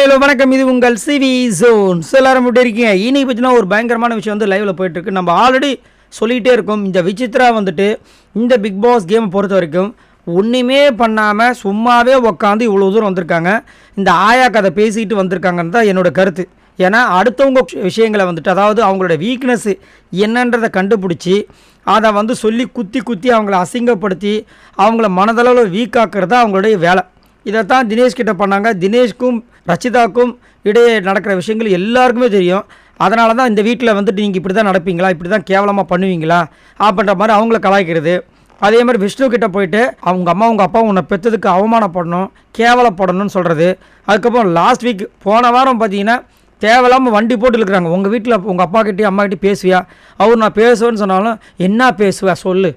Hello வணக்கம். இது உங்கள் சிவி ஜோன். எல்லாரும் எப்படி இருக்கீங்க? இனி பார்த்தீங்கன்னா ஒரு பயங்கரமான விஷயம் வந்து லைவில் போயிட்டுருக்கு. நம்ம ஆல்ரெடி சொல்லிகிட்டே இருக்கோம். இந்த விசித்ரா வந்துட்டு இந்த பிக் பாஸ் கேமை பொறுத்த வரைக்கும் ஒன்றுமே பண்ணாமல் சும்மாவே உக்காந்து இவ்வளோ தூரம் வந்திருக்காங்க. இந்த ஆயா கதை பேசிக்கிட்டு வந்திருக்காங்கன்னு தான் என்னோட கருத்து. ஏன்னா அடுத்தவங்க விஷயங்களை வந்துட்டு அதாவது அவங்களோட வீக்னஸ்ஸு என்னன்றதை கண்டுபிடிச்சி அதை வந்து சொல்லி குத்தி குத்தி அவங்கள அசிங்கப்படுத்தி அவங்கள மனதளவில் வீக்காக்குறது தான் அவங்களுடைய வேலை. இதைத்தான் தினேஷ் கிட்ட பண்ணாங்க. தினேஷ்க்கும் ரச்சிதாக்கும் இடையே நடக்கிற விஷயங்கள் எல்லாருக்குமே தெரியும். அதனால தான் இந்த வீட்டில் வந்துட்டு நீங்கள் இப்படி தான் நடப்பீங்களா? இப்படி தான் கேவலமாக பண்ணுவீங்களா? அப்படின்ற மாதிரி அவங்கள கலாய்க்கிறது. அதே மாதிரி விஷ்ணு கிட்ட போயிட்டு அவங்க அம்மா உங்கள் அப்பா உன்னை பெற்றதுக்கு அவமானப்படணும் கேவலப்படணும்னு சொல்கிறது அதுக்கப்புறம் லாஸ்ட் வீக் போன வாரம் பார்த்தீங்கன்னா தேவையில்லாமல் வண்டி போட்டு இருக்கிறாங்க உங்கள் வீட்டில் உங்கள் அப்பாக்கிட்டே அம்மாக்கிட்டே பேசுவியா? அவர் நான் பேசுவேன்னு சொன்னாலும் என்ன பேசுவா? சொல்லு.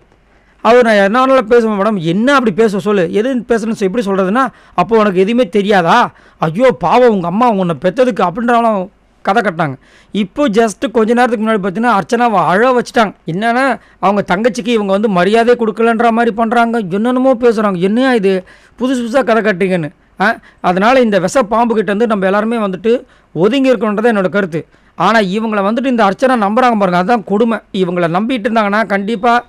அவர் நான் என்ன பேசுவேன் மேடம். என்ன அப்படி பேச சொல்லு? எது பேசணும்னு எப்படி சொல்கிறதுன்னா அப்போ உனக்கு எதுவுமே தெரியாதா? ஐயோ பாவம் உங்கள் அம்மா உன்னை பெற்றதுக்கு அப்படின்றாலும் கதை கட்டினாங்க. இப்போ ஜஸ்ட்டு கொஞ்ச நேரத்துக்கு முன்னாடி பார்த்தீங்கன்னா அர்ச்சனாவை அழ வச்சுட்டாங்க. என்னென்னா அவங்க தங்கச்சிக்கு இவங்க வந்து மரியாதை கொடுக்கலன்ற மாதிரி பண்ணுறாங்க என்னென்னமோ பேசுகிறாங்க என்னையா இது? புதுசு புதுசாக கதை கட்டிங்கன்னு. ஆ? அதனால் இந்த விஷ பாம்புக்கிட்ட வந்து நம்ம எல்லாருமே வந்துட்டு ஒதுங்கி இருக்கணுன்றது என்னோட கருத்து. ஆனால் இவங்களை வந்துட்டு இந்த அர்ச்சனை நம்புகிறாங்க பாருங்கள் அதுதான் கொடுமை. இவங்களை நம்பிட்டு இருந்தாங்கன்னா கண்டிப்பாக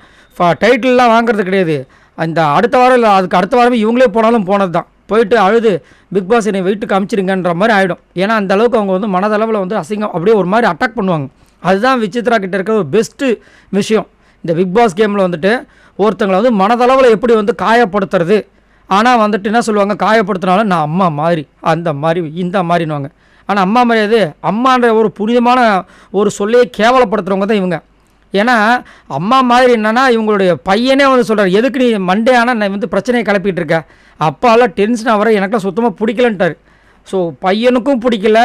டைட்டில்லாம் வாங்குறது கிடையாது. அந்த அடுத்த வாரம் இல்லை அதுக்கு அடுத்த வாரமே இவங்களே போனாலும் போனது தான் போயிட்டு அழுது பிக் பாஸ் என்னை வெயிட்டு காமிச்சிருங்கன்ற மாதிரி ஆகிடும் ஏன்னா அந்த அளவுக்கு அவங்க வந்து மனதளவில் வந்து அசிங்கம் அப்படியே ஒரு மாதிரி அட்டாக் பண்ணுவாங்க. அதுதான் விசித்ரா கிட்ட இருக்கிற ஒரு பெஸ்ட்டு விஷயம். இந்த பிக் பாஸ் கேமில் வந்துட்டு ஒருத்தங்களை வந்து மனதளவில் எப்படி வந்து காயப்படுத்துறது? ஆனால் வந்துட்டு என்ன சொல்லுவாங்க? காயப்படுத்தினாலும் நான் அம்மா மாதிரி அந்த மாதிரி இந்த மாதிரின்னுவாங்க. ஆனால் அம்மா மாதிரி அது அம்மான்ற ஒரு புனிதமான ஒரு சொல்லையே கேவலப்படுத்துகிறவங்க தான் இவங்க. ஏன்னா அம்மா மாதிரி என்னென்னா இவங்களுடைய பையனே வந்து சொல்கிறார் எதுக்கு நீ மண்டே ஆனால் நான் வந்து பிரச்சனையை கிளப்பிட்டு இருக்க? அப்பாலாம் டென்ஷன் ஆகிற எனக்குலாம் சுத்தமாக பிடிக்கலன்ட்டார். ஸோ பையனுக்கும் பிடிக்கல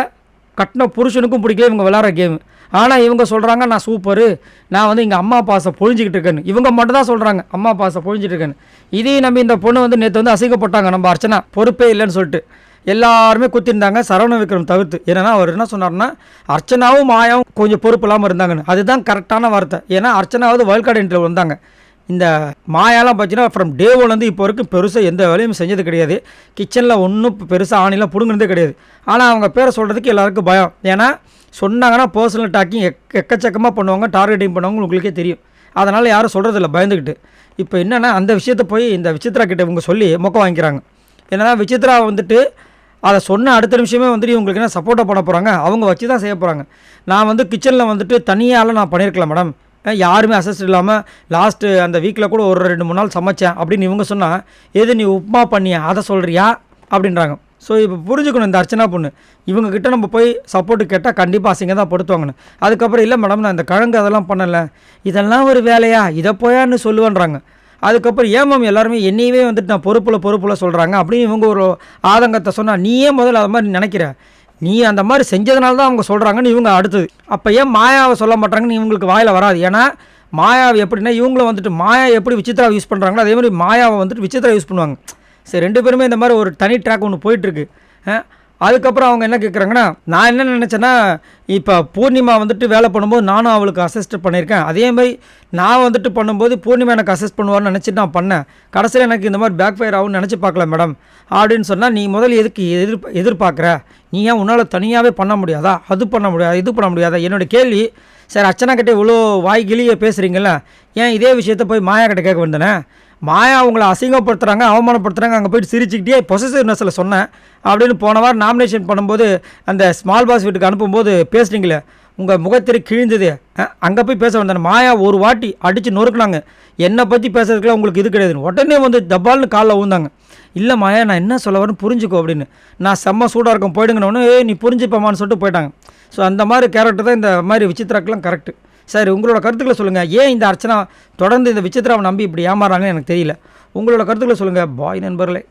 கட்டின புருஷனுக்கும் பிடிக்கல இவங்க விளாட்ற கேமு ஆனால் இவங்க சொல்கிறாங்க நான் சூப்பரு. நான் வந்து எங்கள் அம்மா பாசை பொழிஞ்சிக்கிட்டு இருக்கேன்னு. இவங்க மட்டும் தான் சொல்கிறாங்க அம்மா பாசை பொழிஞ்சிட்டு இருக்கேன்னு. இதையும் நம்பி இந்த பொண்ணு வந்து நேற்று வந்து அசிங்கப்பட்டாங்க நம்ம அர்ச்சனா. பொறுப்பே இல்லைன்னு சொல்லிட்டு. எல்லாருமே குத்திருந்தாங்க. சரவண விக்ரம் தவிர்த்து. ஏன்னா அவர் என்ன சொன்னார்னா அர்ச்சனாவும் மாயாவும் கொஞ்சம் பொறுப்பு இல்லாமல் இருந்தாங்கன்னு. அதுதான் கரெக்டான வார்த்தை. ஏன்னா அர்ச்சனாவது வைல்ட் கார்டு என்ட்ரியில் வந்தாங்க. இந்த மாயாலாம் பார்த்தீங்கன்னா ஃப்ரம் டே ஒன்லேருந்து இப்போ வரைக்கும் பெருசாக எந்த வேலையும் செஞ்சது கிடையாது. கிச்சனில் ஒன்றும் பெருசாக ஆணிலாம் பிடுங்கினதே கிடையாது. ஆனால் அவங்க பேரை சொல்கிறதுக்கு எல்லாருக்கும் பயம். ஏன்னா சொன்னாங்கன்னா பர்சனல் டாக்கிங் எக் எக்கச்சக்கமாக பண்ணுவாங்க டார்கெட்டிங் பண்ணுவாங்க உங்களுக்கே தெரியும். அதனால் யாரும் சொல்கிறதில்ல பயந்துக்கிட்டு இப்போ என்னென்னா அந்த விஷயத்தை போய் இந்த விசித்ரா கிட்ட இவங்க சொல்லி மொக்க வாங்கிக்கிறாங்க. என்னன்னா விசித்ரா வந்துட்டு அதை சொன்ன அடுத்த நிமிஷமே வந்துட்டு இவங்களுக்கு என்ன சப்போர்ட்டாக பண்ண போகிறாங்க அவங்க வச்சு தான் செய்ய போகிறாங்க நான் வந்து கிச்சனில் வந்துட்டு தனியால் நான் பண்ணியிருக்கலாம் மேடம் யாருமே அசஸ்ட் இல்லாமல் லாஸ்ட்டு அந்த வீக்கில் கூட ஒரு ரெண்டு மூணு நாள் சமைச்சேன் அப்படின்னு இவங்க சொன்னால் எது நீ உப்புமா பண்ணியா? அதை சொல்கிறியா அப்படின்றாங்க. ஸோ இப்போ புரிஞ்சுக்கணும் இந்த அர்ச்சனா பொண்ணு. இவங்கக்கிட்ட நம்ம போய் சப்போர்ட்டு கேட்டால் கண்டிப்பாக அசிங்க தான் படுத்துவாங்கன்னு அதுக்கப்புறம் இல்லை மேடம் நான் இந்த கிழங்கு அதெல்லாம் பண்ணலை. இதெல்லாம் ஒரு வேலையா? இதை போயான்னு சொல்லுவேன்றாங்க. அதுக்கப்புறம் ஏன் மேம் எல்லாருமே என்னையவே வந்துட்டு நான் பொறுப்பில் பொறுப்பில் சொல்கிறாங்க அப்படின்னு இவங்க ஒரு ஆதங்கத்தை சொன்னால் நீயே முதல்ல அது மாதிரி நினைக்கிற? நீ அந்த மாதிரி செஞ்சதுனால தான் அவங்க சொல்கிறாங்கன்னு இவங்க அடுத்தது. அப்போ ஏன் மாயாவை சொல்ல மாட்டாங்கன்னு இவங்களுக்கு வாயில் வராது? ஏன்னா மாயாவை எப்படின்னா இவங்களும் வந்துட்டு மாயா எப்படி விசித்ரா யூஸ் பண்ணுறாங்களோ அதே மாதிரி மாயாவை வந்துட்டு விசித்ரா யூஸ் பண்ணுவாங்க. சரி ரெண்டு பேருமே இந்த மாதிரி ஒரு தனி ட்ராக் ஒன்று போயிட்டுருக்கு அதுக்கப்புறம் அவங்க என்ன கேட்குறாங்கன்னா நான் என்ன நினச்சேன்னா இப்போ பூர்ணிமா வந்துட்டு வேலை பண்ணும்போது நானும் அவளுக்கு அசிஸ்ட் பண்ணியிருக்கேன். அதே மாதிரி நான் வந்துட்டு பண்ணும்போது பூர்ணிமா எனக்கு அசிஸ்ட் பண்ணுவார்னு நினச்சிட்டு நான் பண்ணேன். கடைசியில் எனக்கு இந்த மாதிரி பேக் ஃபயர் ஆகும்னு நினச்சி பார்க்கல மேடம் அப்படின்னு சொன்னால் நீ முதல்ல எதுக்கு எதிர் எதிர்பார்க்குற? நீ ஏன் உன்னால் தனியாகவே பண்ண முடியாதா? அது பண்ண முடியாதா இது பண்ண முடியாதா? என்னோட கேள்வி சார் அர்ச்சனா கிட்டே இவ்வளோ வாய் கிளிய பேசுகிறீங்களா ஏன் இதே விஷயத்த போய் மாயா கிட்ட கேட்க வந்தேனே? மாயா அவங்களை அசிங்கப்படுத்துகிறாங்க அவமானப்படுத்துகிறாங்க அங்கே போயிட்டு சிரிச்சுக்கிட்டே பொசசிவ்னஸில் சொன்னேன். அப்படின்னு போன வாரம் நாமினேஷன் பண்ணும்போது அந்த ஸ்மால் பாஸ் வீட்டுக்கு அனுப்பும்போது பேசுனீங்களே உங்கள் முகத்திரை கிழிந்தது அங்கே போய் பேச வந்தேன். மாயா ஒரு வாட்டி அடித்து நொறுக்குனாங்க. என்னை பற்றி பேசுறதுக்குலாம் உங்களுக்கு இது கிடையாதுன்னு. உடனே வந்து டபால்னு காலில் ஊந்தாங்க. இல்லை மாயா நான் என்ன சொல்ல வரேன்னு புரிஞ்சுக்கோ அப்படின்னு. நான் செம்ம சூடாக இருக்கும் போயிடுங்கன்னு ஏ நீ புரிஞ்சுப்பமான்னு சொல்லிட்டு போயிட்டாங்க. ஸோ அந்த மாதிரி கேரக்டர் தான் இந்த மாதிரி விசித்திராக்கெலாம் கரெக்டு சரி உங்களோட கருத்துக்களை சொல்லுங்கள் ஏன் இந்த அர்ச்சனா தொடர்ந்து இந்த விசித்திராவை நம்பி இப்படி ஏமாறாங்கன்னு எனக்கு தெரியல. உங்களோட கருத்துக்களை சொல்லுங்கள் பாய் நண்பர்களே.